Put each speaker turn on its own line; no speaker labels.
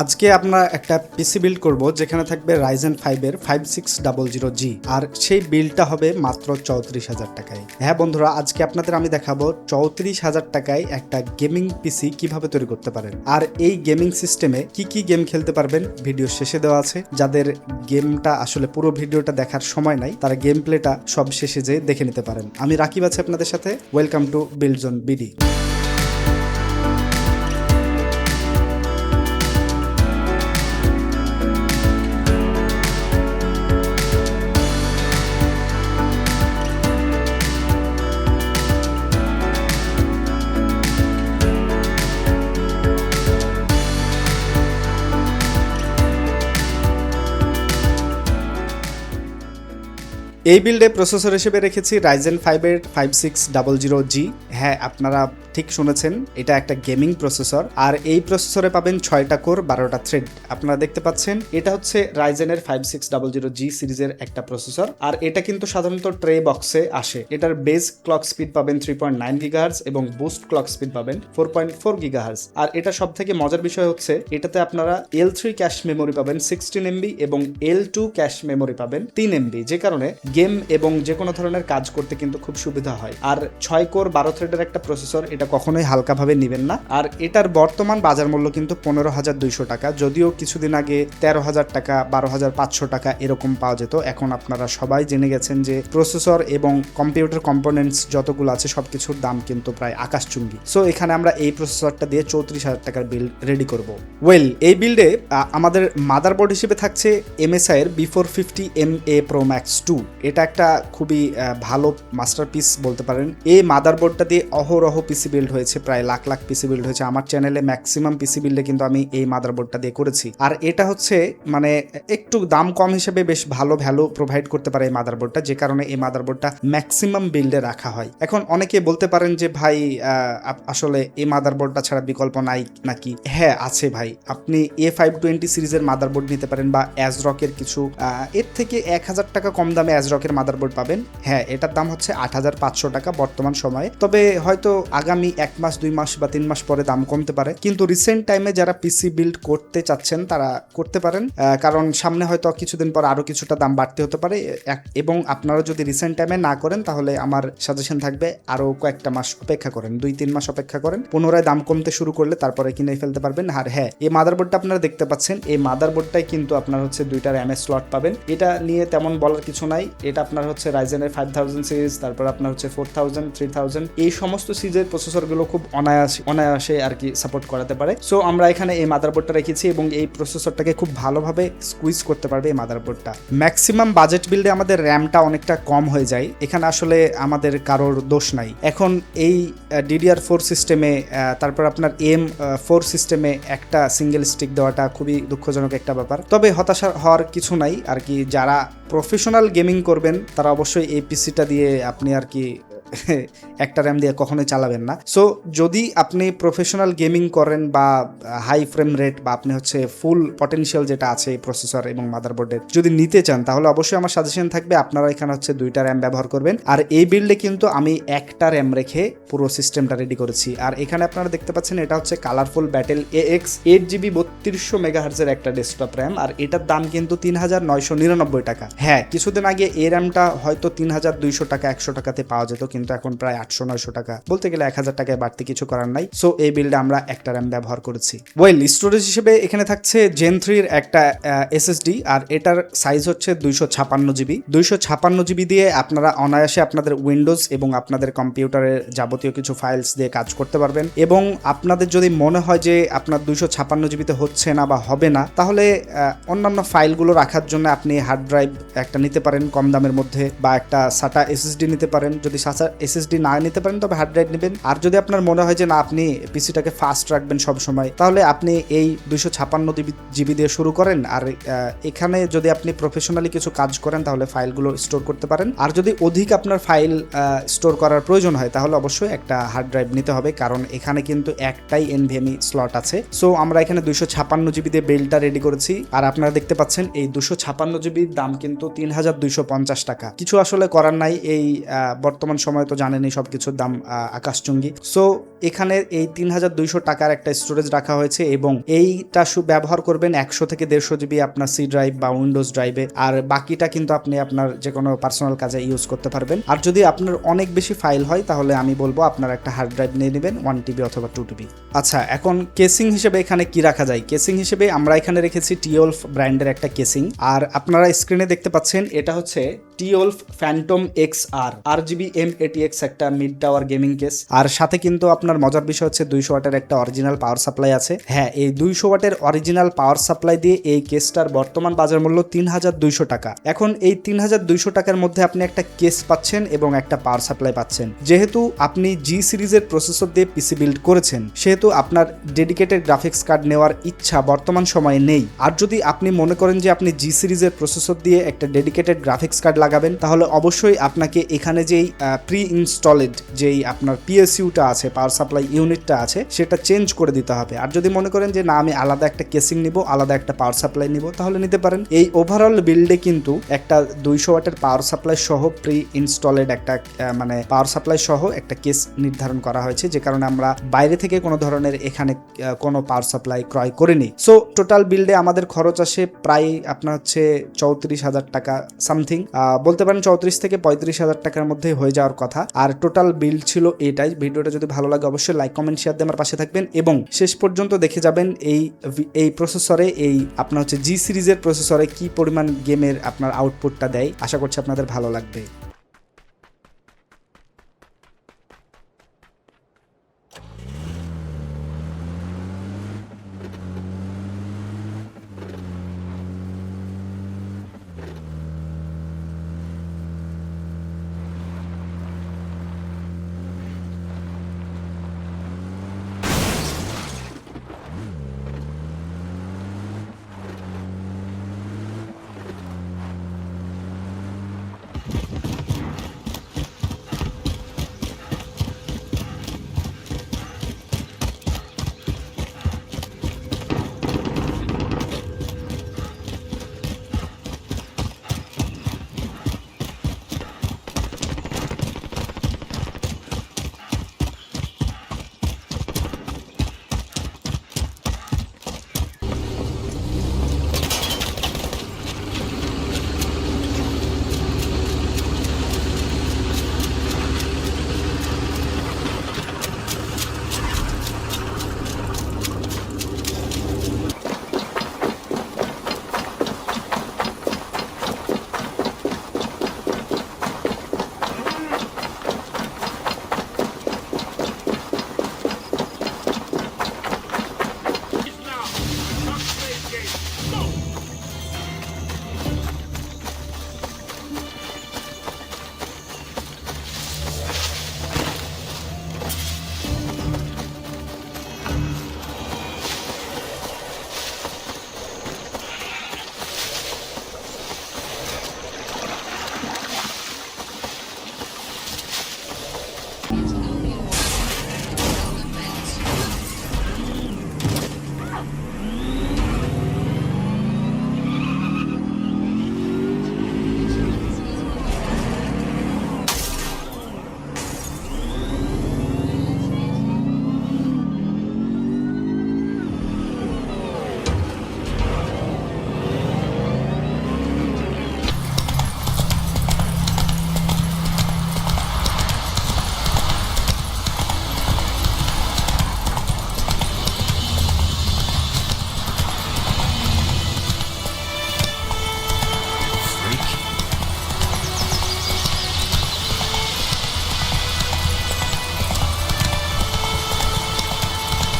আজকে আমরা একটা পিসি বিল্ড করব, যেখানে থাকবে রাইজেন ফাইভের five six double zero G আর সেই বিলটা হবে মাত্র চৌত্রিশ হাজার টাকায়। হ্যাঁ বন্ধুরা, আজকে আপনাদের আমি দেখাবো চৌত্রিশ হাজার টাকায় একটা গেমিং পিসি কীভাবে তৈরি করতে পারেন। আর এই গেমিং সিস্টেমে কি কি গেম খেলতে পারবেন ভিডিও শেষে দেওয়া আছে। যাদের গেমটা আসলে পুরো ভিডিওটা দেখার সময় নাই, তারা গেম প্লেটা সব শেষে যেয়ে দেখে নিতে পারেন। আমি রাকিব আছি আপনাদের সাথে। ওয়েলকাম টু বিল্ডজন বিডি এই বিল্ডে প্রসেসর হিসেবে রেখেছি রাইজেন ফাইভের five six double zero G হ্যাঁ আপনারা ঠিক শুনেছেন, এটা একটা গেমিং প্রসেসর আর এই প্রসেসরে পাবেন ছয়টা কোর বারোটা থ্রেড আপনারা দেখতে পাচ্ছেন, এটা হচ্ছে রাইজেনের five six double zero G সিরিজের একটা প্রসেসর আর এটা কিন্তু সাধারণত ট্রে বক্সে আসে। এটার বেস ক্লক স্পিড পাবেন থ্রি পয়েন্ট নাইন গিগাহার্স এবং বুস্ট ক্লক স্পিড পাবেন ফোর পয়েন্ট ফোর গিগাহার্স আর এটা সব থেকে মজার বিষয় হচ্ছে, এটাতে আপনারা এল থ্রি ক্যাশ মেমোরি পাবেন সিক্সটিন এমবি এবং এল টু ক্যাশ মেমোরি পাবেন তিন এমবি যে কারণে গেম এবং যে কোনো ধরনের কাজ করতে কিন্তু খুব সুবিধা হয়। আর ছয় কোর বারো থ্রেডের একটা প্রসেসর এটা কখনোই হালকাভাবে নেবেন না। আর এটার বর্তমান বাজার মূল্য কিন্তু পনেরো হাজার দুইশো টাকা, যদিও কিছুদিন আগে তেরো হাজার টাকা, বারো হাজার পাঁচশো টাকা এরকম পাওয়া যেত। এখন আপনারা সবাই জেনে গেছেন যে প্রসেসর এবং কম্পিউটার কম্পোনেন্টস যতগুলো আছে সব কিছুর দাম কিন্তু প্রায় আকাশচুম্বী। সো এখানে আমরা এই প্রসেসরটা দিয়ে চৌত্রিশ হাজার টাকার বিল রেডি করব। ওয়েল এই বিল্ডে আমাদের মাদারবোর্ড হিসেবে থাকছে এমএসআই এর before fifty M A pro max two এটা একটা খুবই ভালো মাস্টারপিস বলতে পারেন। এই মাদারবোর্ডটা দিয়ে অহরহ পিসি বিল্ড হয়েছে, প্রায় লাখ লাখ পিসি বিল্ড হয়েছে। আমার চ্যানেলে ম্যাক্সিমাম পিসি বিল্ডে কিন্তু আমি এই মাদারবোর্ডটা দিয়ে করেছি। আর এটা হচ্ছে মানে একটু দাম কম হিসেবে বেশ ভালো ভ্যালু প্রোভাইড করতে পারে এই মাদারবোর্ডটা যে কারণে এই মাদারবোর্ডটা ম্যাক্সিমাম বিল্ডে রাখা হয়। এখন অনেকে বলতে পারেন যে, ভাই আসলে এই মাদারবোর্ডটা ছাড়া বিকল্প নাই নাকি? হ্যাঁ আছে ভাই। আপনি এ ফাইভ টোয়েন্টি সিরিজের মাদারবোর্ড নিতে পারেন বা অ্যাজরকের কিছু এর থেকে এক হাজার টাকা কম দামে অ্যাজরকের মাদারবোর্ড পাবেন। হ্যাঁ এটার দাম হচ্ছে আট হাজার পাঁচশো টাকা বর্তমান সময়ে। তবে হয়তো আগামী এক মাস, দুই মাস বা তিন মাস পরে দাম কমতে পারে। কিন্তু রিসেন্ট টাইমে যারা পিসি বিল্ড করতে চাচ্ছেন, তারা করতে পারেন। কারণ সামনে হয়তো কিছুদিন পর আরও কিছুটা দাম বাড়তে হতে পারে। এবং আপনারা যদি রিসেন্ট টাইমে না করেন, তাহলে আমার সাজেশন থাকবে আরও কয়েকটা মাস অপেক্ষা করেন। দুই, তিন মাস অপেক্ষা করেন। পুনরায় দাম কমতে শুরু করলে তারপরে কিনে ফেলতে পারবেন। আর হ্যাঁ এই মাদারবোর্ডটা আপনারা দেখতে পাচ্ছেন। এই মাদারবোর্ডটাই কিন্তু আপনার হচ্ছে দুইটা র্যামের স্লট পাবেন। এটা নিয়ে তেমন বলার কিছু নাই। এটা আপনার হচ্ছে রাইজেনের ফাইভ থাউজেন্ড সিরিজ তারপর আপনার হচ্ছে ফোর থাউজেন্ড থ্রি থাউজেন্ড এই সমস্ত সিরিজের প্রসেসরগুলো খুব অনায়াসে অনায়াসে আর কি সাপোর্ট করাতে পারে। সো আমরা এখানে এই মাদারবোর্ডটা রেখেছি এবং এই প্রসেসরটাকে খুব ভালোভাবে স্কুইজ করতে পারবে এই মাদারবোর্ডটা ম্যাক্সিমাম বাজেট বিল্ডে আমাদের র্যামটা অনেকটা কম হয়ে যায়। এখানে আসলে আমাদের কারোর দোষ নাই। এখন এই ডিডিআর ফোর সিস্টেমে তারপর আপনার এম ফোর সিস্টেমে একটা সিঙ্গেল স্টিক দেওয়াটা খুবই দুঃখজনক একটা ব্যাপার। তবে হতাশা হওয়ার কিছু নাই। আর কি যারা প্রফেশনাল গেমিং করবেন তারা অবশ্যই এই পিসিটা দিয়ে আপনি আর কি একটা র্যাম দিয়ে কখনোই চালাবেন না। সো যদি আপনি প্রফেশনাল গেমিং করেন বা হাই ফ্রেম রেট বা আপনি হচ্ছে ফুল পটেনশিয়াল যেটা আছে প্রসেসর এবং মাদারবোর্ডের যদি নিতে চান, তাহলে অবশ্যই আমার সাজেশন থাকবে আপনারা এখানে হচ্ছে দুইটা র্যাম ব্যবহার করবেন। আর এই বিল্ডে কিন্তু আমি একটা র্যাম রেখে পুরো সিস্টেমটা রেডি করেছি। আর এখানে আপনারা দেখতে পাচ্ছেন এটা হচ্ছে Colorful battle A X eight GB বত্রিশশো মেগাহার্জের একটা ডেস্কটপ র্যাম আর এটার দাম কিন্তু তিন হাজার নয়শো নিরানব্বই টাকা। হ্যাঁ কিছুদিন আগে এই র্যামটা হয়তো তিন হাজার দুইশো টাকা, একশো টাকাতে পাওয়া যেত, কিন্তু এখন প্রায় আটশো, নয়শো টাকা। বলতে গেলে এক হাজার টাকায় বাড়তি কিছু করার নাই। সো এই বিলটা আমরা একটা র্যাম ব্যবহার করেছি। ওয়েল স্টোরেজ হিসেবে এখানে থাকছে জেন থ্রির একটা এসএসডি আর এটার সাইজ হচ্ছে দুইশো ছাপান্ন জিবি দুইশো ছাপান্ন জিবি দিয়ে আপনারা অনায়াসে আপনাদের উইন্ডোজ এবং আপনাদের কম্পিউটারের যাবতীয় কিছু ফাইলস দিয়ে কাজ করতে পারবেন। এবং আপনাদের যদি মনে হয় যে আপনার দুইশো ছাপান্ন জিবিতে হচ্ছে না বা হবে না, তাহলে অন্যান্য ফাইলগুলো রাখার জন্য আপনি হার্ড ড্রাইভ একটা নিতে পারেন, কম দামের মধ্যে, বা একটা সাটা এসএসডি নিতে পারেন। যদি এসএসডি না নিতে পারেন, তবে হার্ড ড্রাইভ নেবেন। আর যদি আপনার মনে হয় যে না, আপনি পিসিটাকে ফাস্ট রাখবেন সব সময় তাহলে আপনি এই দুইশো ছাপান্ন জিবি দিয়ে শুরু করেন। আর এখানে যদি আপনি প্রফেশনালি কিছু কাজ করেন, তাহলে ফাইলগুলো স্টোর করতে পারেন। আর যদি অধিক আপনার ফাইল স্টোর করার প্রয়োজন হয়, তাহলে অবশ্যই একটা হার্ড ড্রাইভ নিতে হবে, কারণ এখানে কিন্তু একটাই এনভিএমই স্লট আছে। সো আমরা এখানে দুইশো ছাপান্ন জিবি দিয়ে বেলটা রেডি করেছি। আর আপনারা দেখতে পাচ্ছেন, এই দুশো ছাপান্ন জিবির দাম কিন্তু তিন হাজার দুইশো পঞ্চাশ টাকা। কিছু আসলে করার নাই, এই বর্তমান সময় তো জানেনই সব কিছুর দাম আকাশচুঙ্গি সো এখানে এই তিন হাজার দুইশো টাকার একটা স্টোরেজ রাখা হয়েছে এবং এইটা ব্যবহার করবেন একশো থেকে দেড়শো জিবি আপনার সি ড্রাইভ বা উইন্ডোজ ড্রাইভে আর বাকিটা কিন্তু আপনি আপনার যে কোনো পার্সোনাল কাজে ইউজ করতে পারবেন। আর যদি আপনার অনেক বেশি ফাইল হয়, তাহলে আমি বলব আপনার একটা হার্ড ড্রাইভ নিয়ে নেবেন ওয়ান টিবি অথবা টু টিবি আচ্ছা এখন কেসিং হিসেবে এখানে কি রাখা যায়? কেসিং হিসেবে আমরা এখানে রেখেছি টিওলফ ব্র্যান্ডের একটা কেসিং আর আপনারা স্ক্রিনে দেখতে পাচ্ছেন, এটা হচ্ছে টিওলফ ফ্যান্টম এক্স আর আর জিবি এম এটি এক্স একটা মিড টাওয়ার গেমিং কেস আর সাথে কিন্তু আপনার মজার বিষয় হচ্ছে দুইশো ওয়াটের একটা অরিজিনাল পাওয়ার সাপ্লাই আছে। হ্যাঁ এই দুইশো ওয়াটের অরিজিনাল পাওয়ার সাপ্লাই দিয়ে এই কেসটার বর্তমান বাজার মূল্য তিন হাজার দুইশো টাকা। এখন এই তিন হাজার দুইশো টাকার মধ্যে আপনি একটা কেস পাচ্ছেন এবং একটা পাওয়ার সাপ্লাই পাচ্ছেন। যেহেতু আপনি জি সিরিজের প্রসেসর দিয়ে পিসি বিল্ড করেছেন, সেহেতু আপনার ডেডিকেটেড গ্রাফিক্স কার্ড নেওয়ার ইচ্ছা বর্তমান সময়ে নেই। আর যদি আপনি মনে করেন যে আপনি জি সিরিজের প্রসেসর দিয়ে একটা ডেডিকেটেড গ্রাফিক্স কার্ড লাগাবেন, তাহলে অবশ্যই আপনাকে এখানে যেই প্রি ইনস্টলেড যেই আপনার পিএসইউটা আছে পাওয়ার সাপ্লাই ইউনিটটা আছে, সেটা চেঞ্জ করে দিতে হবে। আর যদি মনে করেন যে, না, আমি আলাদা একটা কেসিং নিব, আলাদা একটা পাওয়ার সাপ্লাই নিব, তাহলে নিতে পারেন। এই ওভারঅল বিল্ডে কিন্তু একটা দুইশো ওয়াটের পাওয়ার সাপ্লাই সহ প্রি ইনস্টলেড একটা মানে পাওয়ার সাপ্লাই সহ একটা কেস নির্ধারণ করা হয়েছে। যে কারণে আমরা বাইরে থেকে কোনো ধরনের এখানে কোনো পাওয়ার সাপ্লাই ক্রয় করিনি। সো টোটাল বিল্ডে আমাদের খরচ আসে প্রায় আপনার হচ্ছে চৌত্রিশ হাজার টাকা সামথিং বলতে পারেন চৌত্রিশ থেকে পঁয়ত্রিশ হাজার টাকার মধ্যে হয়ে যাওয়ার কথা। আর টোটাল বিল ছিল এটাই। ভিডিওটা যদি ভালো লাগে অবশ্যই লাইক কমেন্ট শেয়ার দিয়ে আমার পাশে থাকবেন এবং শেষ পর্যন্ত দেখে যাবেন এই এই প্রসেসরে এই আপনার হচ্ছে জি সিরিজের প্রসেসরে কি পরিমাণ গেমের আপনার আউটপুটটা দেয়। আশা করছি আপনাদের ভালো লাগবে।